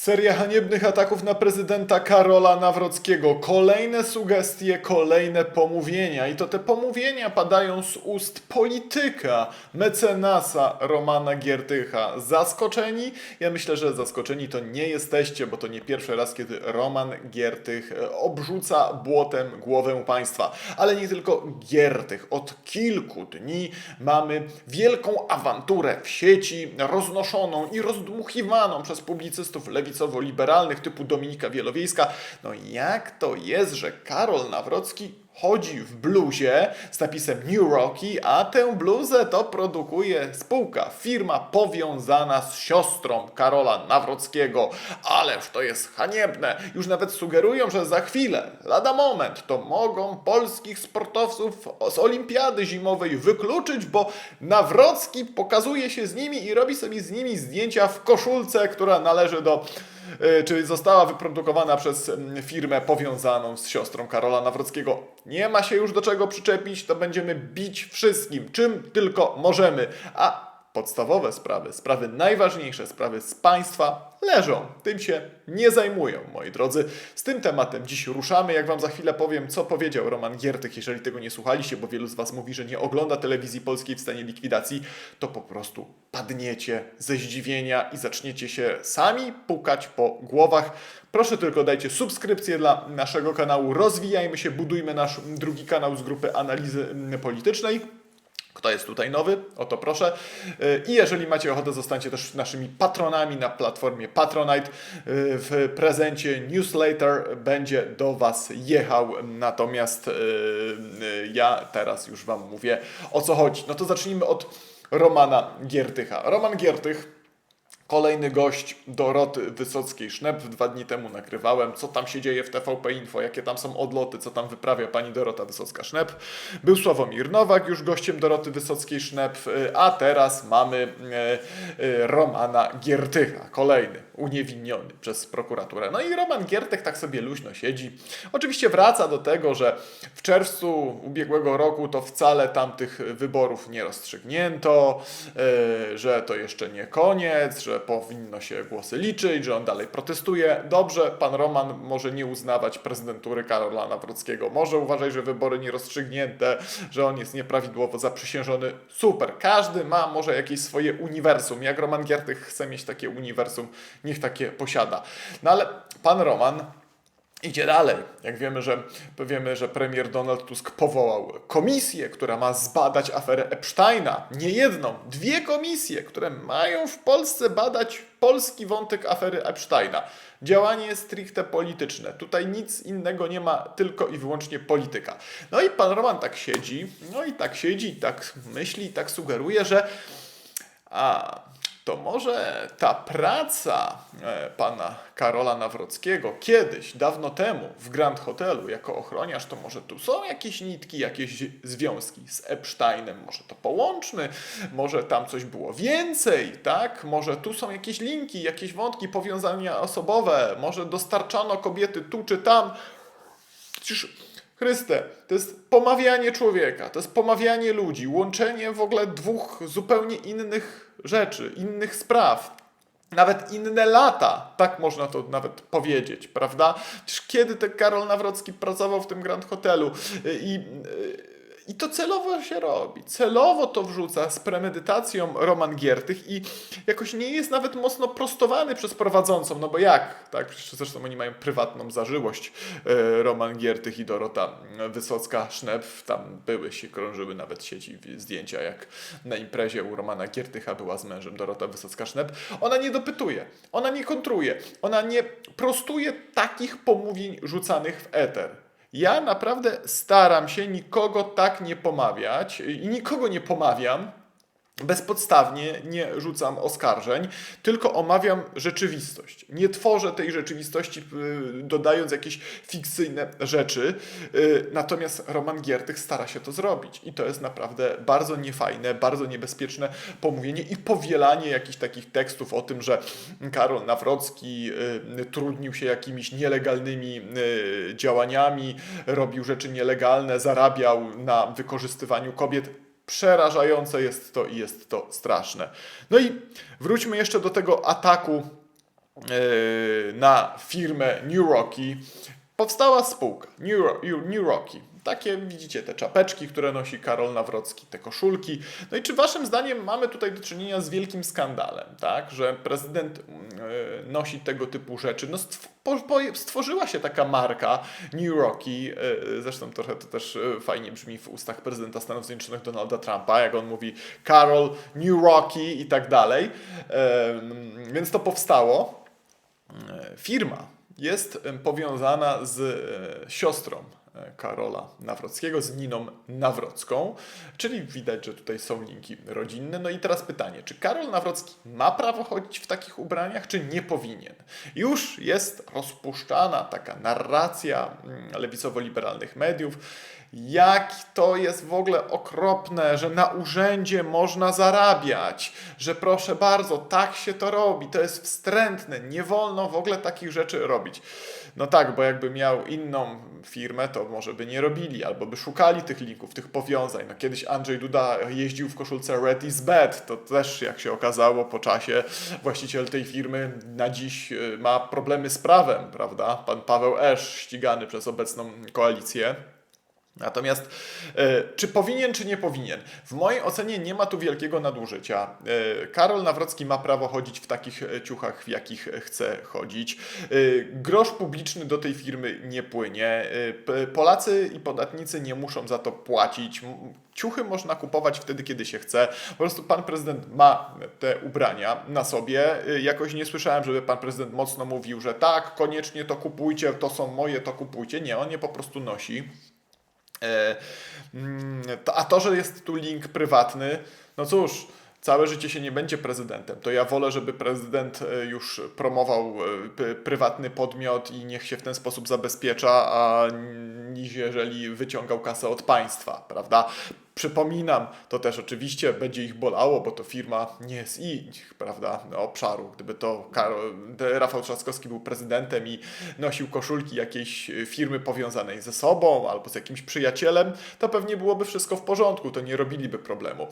Seria haniebnych ataków na prezydenta Karola Nawrockiego. Kolejne sugestie, kolejne pomówienia. I to te pomówienia padają z ust polityka, mecenasa Romana Giertycha. Zaskoczeni? Ja myślę, że zaskoczeni to nie jesteście, bo to nie pierwszy raz, kiedy Roman Giertych e, obrzuca błotem głowę państwa. Ale nie tylko Giertych. Od kilku dni mamy wielką awanturę w sieci, roznoszoną i rozdmuchiwaną przez publicystów lewicowo-liberalnych typu Dominika Wielowiejska. No jak to jest, że Karol Nawrocki chodzi w bluzie z napisem New Rocky, a tę bluzę to produkuje spółka, firma powiązana z siostrą Karola Nawrockiego. Ależ to jest haniebne. Już nawet sugerują, że za chwilę, lada moment, to mogą polskich sportowców z olimpiady zimowej wykluczyć, bo Nawrocki pokazuje się z nimi i robi sobie z nimi zdjęcia w koszulce, która należy do czy została wyprodukowana przez firmę powiązaną z siostrą Karola Nawrockiego. Nie ma się już do czego przyczepić, to będziemy bić wszystkim, czym tylko możemy. A podstawowe sprawy, sprawy najważniejsze, sprawy z państwa leżą. Tym się nie zajmują, moi drodzy. Z tym tematem dziś ruszamy. Jak wam za chwilę powiem, co powiedział Roman Giertych, jeżeli tego nie słuchaliście, bo wielu z was mówi, że nie ogląda telewizji polskiej w stanie likwidacji, to po prostu padniecie ze zdziwienia i zaczniecie się sami pukać po głowach. Proszę tylko dajcie subskrypcję dla naszego kanału. Rozwijajmy się, budujmy nasz drugi kanał z grupy analizy politycznej. Kto jest tutaj nowy? O to proszę. Yy, I jeżeli macie ochotę, zostańcie też naszymi patronami na platformie Patronite. Yy, W prezencie newsletter będzie do Was jechał. Natomiast yy, ja teraz już Wam mówię o co chodzi. No to zacznijmy od Romana Giertycha. Roman Giertych Kolejny gość Doroty Wysockiej-Sznep. Dwa dni temu nagrywałem, co tam się dzieje w TVP Info, jakie tam są odloty, co tam wyprawia pani Dorota Wysocka-Sznep. Był Sławomir Nowak już gościem Doroty Wysockiej-Sznep, a teraz mamy e, e, Romana Giertycha, kolejny, uniewinniony przez prokuraturę. No i Roman Giertych tak sobie luźno siedzi. Oczywiście wraca do tego, że w czerwcu ubiegłego roku to wcale tamtych wyborów nie rozstrzygnięto, że to jeszcze nie koniec, że powinno się głosy liczyć, że on dalej protestuje. Dobrze, pan Roman może nie uznawać prezydentury Karola Nawrockiego, może uważać, że wybory nie rozstrzygnięte, że on jest nieprawidłowo zaprzysiężony. Super, każdy ma może jakieś swoje uniwersum. Jak Roman Giertych chce mieć takie uniwersum, niech takie posiada. No ale pan Roman Idzie dalej. Jak wiemy, że wiemy, że premier Donald Tusk powołał komisję, która ma zbadać aferę Epsteina. Nie jedną, dwie komisje, które mają w Polsce badać polski wątek afery Epsteina. Działanie stricte polityczne. Tutaj nic innego nie ma, tylko i wyłącznie polityka. No i pan Roman tak siedzi, no i tak siedzi, tak myśli, tak sugeruje, że a to może ta praca e, pana Karola Nawrockiego kiedyś, dawno temu w Grand Hotelu jako ochroniarz, to może tu są jakieś nitki, jakieś związki z Epsteinem, może to połączmy, może tam coś było więcej, tak? Może tu są jakieś linki, jakieś wątki, powiązania osobowe, może dostarczano kobiety tu czy tam. Przecież Chryste, to jest pomawianie człowieka, to jest pomawianie ludzi, łączenie w ogóle dwóch zupełnie innych rzeczy, innych spraw. Nawet inne lata, tak można to nawet powiedzieć, prawda? Przecież kiedy ten Karol Nawrocki pracował w tym Grand Hotelu i, i to celowo się robi, celowo to wrzuca z premedytacją Roman Giertych i jakoś nie jest nawet mocno prostowany przez prowadzącą, no bo jak, tak? Przecież zresztą oni mają prywatną zażyłość, e, Roman Giertych i Dorota Wysocka-Sznep, tam były się, krążyły nawet sieci zdjęcia, jak na imprezie u Romana Giertycha była z mężem Dorota Wysocka-Sznep. Ona nie dopytuje, ona nie kontruje, ona nie prostuje takich pomówień rzucanych w eter. Ja naprawdę staram się nikogo tak nie pomawiać i nikogo nie pomawiam. Bezpodstawnie nie rzucam oskarżeń, tylko omawiam rzeczywistość. Nie tworzę tej rzeczywistości, y, dodając jakieś fikcyjne rzeczy. y, Natomiast Roman Giertych stara się to zrobić. I to jest naprawdę bardzo niefajne, bardzo niebezpieczne pomówienie i powielanie jakichś takich tekstów o tym, że Karol Nawrocki y, trudnił się jakimiś nielegalnymi działaniami, robił rzeczy nielegalne, zarabiał na wykorzystywaniu kobiet. Przerażające jest to i jest to straszne. No i wróćmy jeszcze do tego ataku yy, na firmę New Rocky powstała spółka New Rocky. Takie widzicie te czapeczki, które nosi Karol Nawrocki, te koszulki. No i czy waszym zdaniem mamy tutaj do czynienia z wielkim skandalem, tak? Że prezydent yy, nosi tego typu rzeczy? No stworzyła się taka marka New Rocky, yy, zresztą trochę to też fajnie brzmi w ustach prezydenta Stanów Zjednoczonych Donalda Trumpa, jak on mówi Karol, New Rocky i tak dalej. Yy, więc to powstało. E, firma jest powiązana z e, siostrą e, Karola Nawrockiego, z Niną Nawrocką, czyli widać, że tutaj są linki rodzinne. No i teraz pytanie, czy Karol Nawrocki ma prawo chodzić w takich ubraniach, czy nie powinien? Już jest rozpuszczana taka narracja mm, lewicowo-liberalnych mediów, jak to jest w ogóle okropne, że na urzędzie można zarabiać, że proszę bardzo, tak się to robi, to jest wstrętne, nie wolno w ogóle takich rzeczy robić. No tak, bo jakby miał inną firmę, to może by nie robili, albo by szukali tych linków, tych powiązań. No kiedyś Andrzej Duda jeździł w koszulce Red is Bad, to też jak się okazało po czasie właściciel tej firmy na dziś y, ma problemy z prawem, prawda? Pan Paweł Esz ścigany przez obecną koalicję. Natomiast e, czy powinien, czy nie powinien? W mojej ocenie nie ma tu wielkiego nadużycia. E, Karol Nawrocki ma prawo chodzić w takich e, ciuchach, w jakich chce chodzić. Grosz publiczny do tej firmy nie płynie. Polacy i podatnicy nie muszą za to płacić. Ciuchy można kupować wtedy, kiedy się chce. Po prostu pan prezydent ma te ubrania na sobie. Jakoś nie słyszałem, żeby pan prezydent mocno mówił, że tak, koniecznie to kupujcie, to są moje, to kupujcie. Nie, on je po prostu nosi. E, mm, A to, że jest tu link prywatny, no cóż, całe życie się nie będzie prezydentem. To ja wolę, żeby prezydent e, już promował e, prywatny podmiot i niech się w ten sposób zabezpiecza, a niż jeżeli wyciągał kasę od państwa, prawda? Przypominam, to też oczywiście będzie ich bolało, bo to firma nie z ich, prawda, obszaru. Gdyby to Karol, Rafał Trzaskowski był prezydentem i nosił koszulki jakiejś firmy powiązanej ze sobą albo z jakimś przyjacielem, to pewnie byłoby wszystko w porządku, to nie robiliby problemu.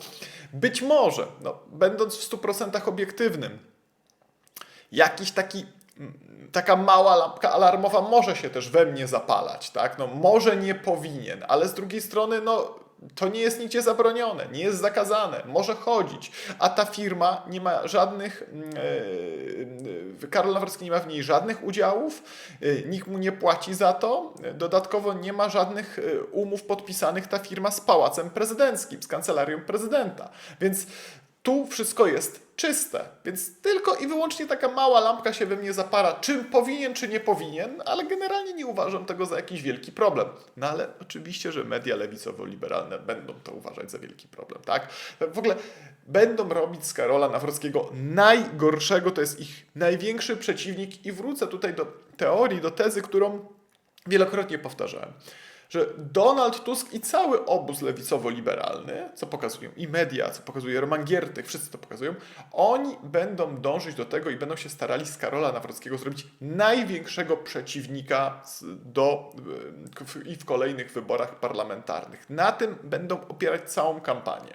Być może, no, będąc w 100% obiektywnym, jakiś taki mm, taka mała lampka alarmowa może się też we mnie zapalać, tak? No może nie powinien, ale z drugiej strony no to nie jest nigdzie zabronione, nie jest zakazane, może chodzić, a ta firma nie ma żadnych, e, Karol Nawrocki nie ma w niej żadnych udziałów, e, nikt mu nie płaci za to, dodatkowo nie ma żadnych umów podpisanych ta firma z Pałacem Prezydenckim, z Kancelarią Prezydenta, więc tu wszystko jest czyste, więc tylko i wyłącznie taka mała lampka się we mnie zapara, czym powinien, czy nie powinien, ale generalnie nie uważam tego za jakiś wielki problem. No ale oczywiście, że media lewicowo-liberalne będą to uważać za wielki problem, tak? W ogóle będą robić z Karola Nawrockiego najgorszego, to jest ich największy przeciwnik i wrócę tutaj do teorii, do tezy, którą wielokrotnie powtarzałem że Donald Tusk i cały obóz lewicowo-liberalny, co pokazują i media, co pokazuje Roman Giertych, wszyscy to pokazują, oni będą dążyć do tego i będą się starali z Karola Nawrockiego zrobić największego przeciwnika do, w- i w kolejnych wyborach parlamentarnych. Na tym będą opierać całą kampanię,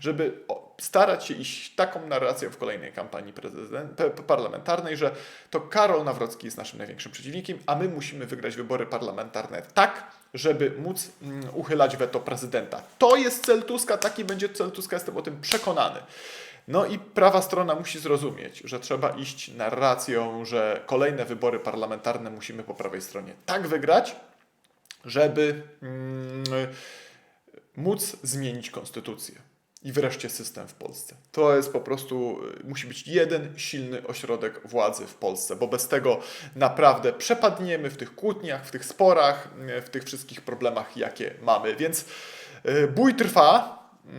żeby starać się iść taką narracją w kolejnej kampanii parlamentarnej, że to Karol Nawrocki jest naszym największym przeciwnikiem, a my musimy wygrać wybory parlamentarne tak, żeby móc mm, uchylać weto prezydenta. To jest cel Tuska, taki będzie cel Tuska, jestem o tym przekonany. No i prawa strona musi zrozumieć, że trzeba iść narracją, że kolejne wybory parlamentarne musimy po prawej stronie tak wygrać, żeby mm, móc zmienić konstytucję. I wreszcie system w Polsce. To jest po prostu, y, musi być jeden silny ośrodek władzy w Polsce, bo bez tego naprawdę przepadniemy w tych kłótniach, w tych sporach, y, w tych wszystkich problemach, jakie mamy. Więc y, bój trwa y,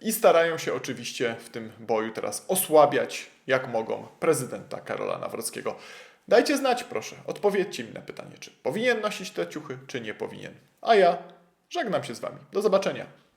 i starają się oczywiście w tym boju teraz osłabiać, jak mogą, prezydenta Karola Nawrockiego. Dajcie znać, proszę, odpowiedzcie mi na pytanie, czy powinien nosić te ciuchy, czy nie powinien. A ja żegnam się z Wami. Do zobaczenia.